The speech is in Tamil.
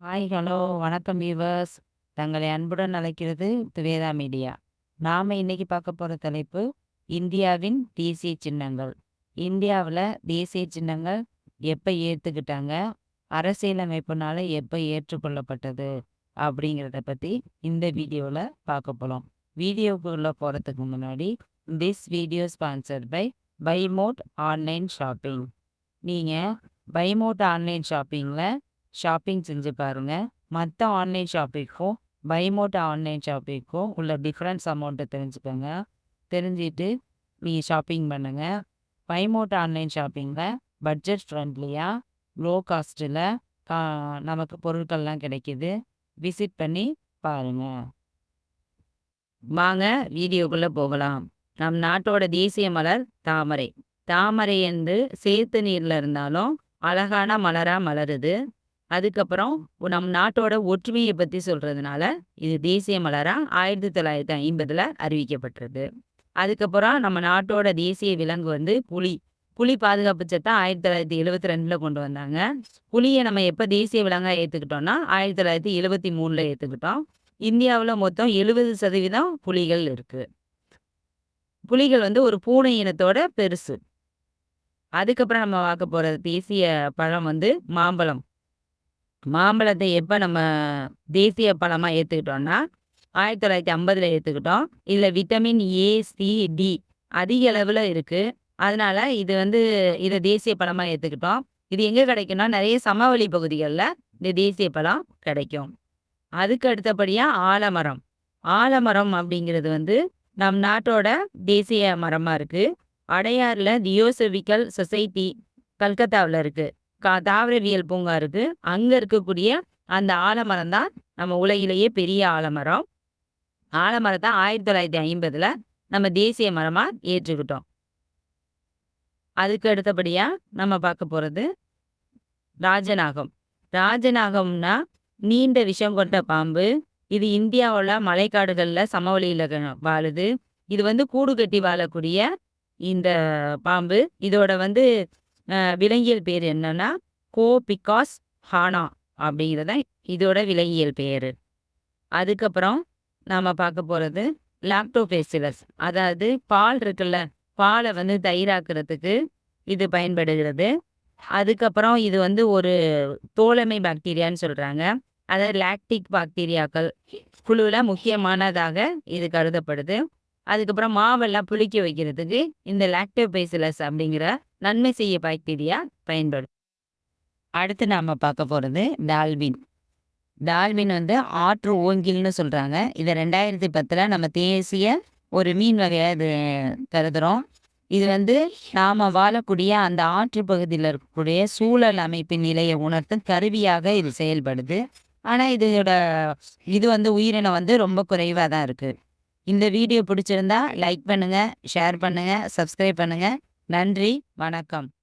ஹாய், ஹலோ, வணக்கம் வியூவர்ஸ். தங்களை அன்புடன் அழைக்கிறது துவேதா மீடியா. நாம இன்னைக்கு பார்க்க போகிற தலைப்பு இந்தியாவின் தேசிய சின்னங்கள். இந்தியாவில் தேசிய சின்னங்கள் எப்போ ஏற்றுக்கிட்டாங்க அரசியலமைப்புனால எப்போ ஏற்றுக்கொள்ளப்பட்டது? அப்படிங்கிறத பற்றி இந்த வீடியோவில் பார்க்க போகிறோம் வீடியோக்குள்ளே போகிறதுக்கு முன்னாடி this video sponsored by Buymote online shopping. நீங்கள் பைமோட் ஆன்லைன் ஷாப்பிங்கில் ஷாப்பிங் செஞ்சு பாருங்க. மற்ற ஆன்லைன் ஷாப்பிங்க்கும், பைமோட் ஆன்லைன் ஷாப்பிங்க்கும் உள்ள டிஃப்ரென்ஸ் அமௌண்ட்டை தெரிஞ்சுக்கங்க. தெரிஞ்சுட்டு நீங்கள் ஷாப்பிங் பண்ணுங்க. பைமோட் ஆன்லைன் ஷாப்பிங்கில் பட்ஜெட் ஃப்ரெண்ட்லியாக லோ காஸ்ட்டில் கா நமக்கு பொருட்கள்லாம் கிடைக்கிது விசிட் பண்ணி பாருங்க. வாங்க வீடியோக்குள்ளே போகலாம். நம் நாட்டோட தேசிய மலர் தாமரை. தாமரை வந்து சேர்த்து நீர்ல இருந்தாலும் அழகான மலரா மலருது. அதுக்கப்புறம் நம் நாட்டோட ஒற்றுமையை பத்தி சொல்றதுனால இது தேசிய மலரா 1950ல அறிவிக்கப்பட்டது. அதுக்கப்புறம் நம்ம நாட்டோட தேசிய விலங்கு வந்து புலி. புலி பாதுகாப்பு சட்டம் 1972ல கொண்டு வந்தாங்க. புலியை நம்ம எப்ப தேசிய விலங்கா ஏத்துக்கிட்டோம்னா 1973ல ஏத்துக்கிட்டோம். இந்தியாவில் மொத்தம் 70% புலிகள் இருக்கு. புலிகள் வந்து ஒரு பூனை இனத்தோட பெருசு. அதுக்கப்புறம் நம்ம பார்க்க போகிற தேசிய பழம் வந்து மாம்பழம். மாம்பழத்தை எப்போ நம்ம தேசிய பழமாக ஏற்றுக்கிட்டோம்னா ஆயிரத்தி தொள்ளாயிரத்தி ஐம்பதில் ஏற்றுக்கிட்டோம் இதில் விட்டமின் ஏ, சி, டி அதிக அளவில் இருக்குது அதனால் இது வந்து இதை தேசிய பழமாக ஏற்றுக்கிட்டோம் இது எங்கே கிடைக்கும்னா நிறைய சமவெளி பகுதிகளில் இந்த தேசிய பழம் கிடைக்கும். அதுக்கு அடுத்தபடியாக ஆலமரம். ஆலமரம் அப்படிங்கிறது வந்து நம் நாட்டோட தேசிய மரமாக இருக்குது அடையாறில் தியோசபிக்கல் சொசைட்டி கல்கத்தாவில் இருக்குது கா தாவரவியல் பூங்கா இருக்குது அங்கே இருக்கக்கூடிய அந்த ஆலமரம் தான் நம்ம உலகிலேயே பெரிய ஆலமரம். ஆலமரத்தை ஆயிரத்தி தொள்ளாயிரத்தி ஐம்பதில் நம்ம தேசிய மரமாக ஏற்றுக்கிட்டோம். அதுக்கு அடுத்தபடியாக நம்ம பார்க்க போகிறது ராஜநாகம். ராஜநாகம்னா நீண்ட விஷம் கொண்ட பாம்பு. இது இந்தியாவில் மலைக்காடுகளில் சமவெளியில் வாழுது. இது வந்து கூடு கட்டி வாழக்கூடிய இந்த பாம்பு. இதோட வந்து விலங்கியல் பேர் என்னன்னா கோபிகாஸ் ஹானா அப்படிங்கிறது தான் இதோட விலங்கியல் பேர் அதுக்கப்புறம் நாம் பார்க்க போகிறது லாக்டோபேசிலஸ். அதாவது பால் இருக்குல்ல, பாலை வந்து தயிராக்குறதுக்கு இது பயன்படுகிறது. அதுக்கப்புறம் இது வந்து ஒரு தோழமை பாக்டீரியான்னு சொல்கிறாங்க அதாவது லாக்டிக் பாக்டீரியாக்கள் குழுவில் முக்கியமானதாக இது கருதப்படுது. அதுக்கப்புறம் மாவெல்லாம் புளிக்க வைக்கிறதுக்கு இந்த லாக்டோபைசிலஸ் அப்படிங்கிற நன்மை செய்ய பாக்டீரியா பயன்படும். அடுத்து நாம் பார்க்க போகிறது டால்பின். டால்பின் வந்து ஆற்று ஓங்கில்னு சொல்றாங்க. இத 2010ல நம்ம தேசிய ஒரு மீன் வகையாக இது கருதுகிறோம் இது வந்து நாம் வாழக்கூடிய அந்த ஆற்று பகுதியில் இருக்கக்கூடிய சூழல் அமைப்பின் நிலையை உணர்த்தும் கருவியாக இது செயல்படுது. ஆனால் இதோட இது வந்து உயிரினம் வந்து ரொம்ப குறைவாக தான் இருக்குது இந்த வீடியோ பிடிச்சிருந்தா லைக் பண்ணுங்கள் ஷேர் பண்ணுங்கள் சப்ஸ்கிரைப் பண்ணுங்கள் நன்றி, வணக்கம்.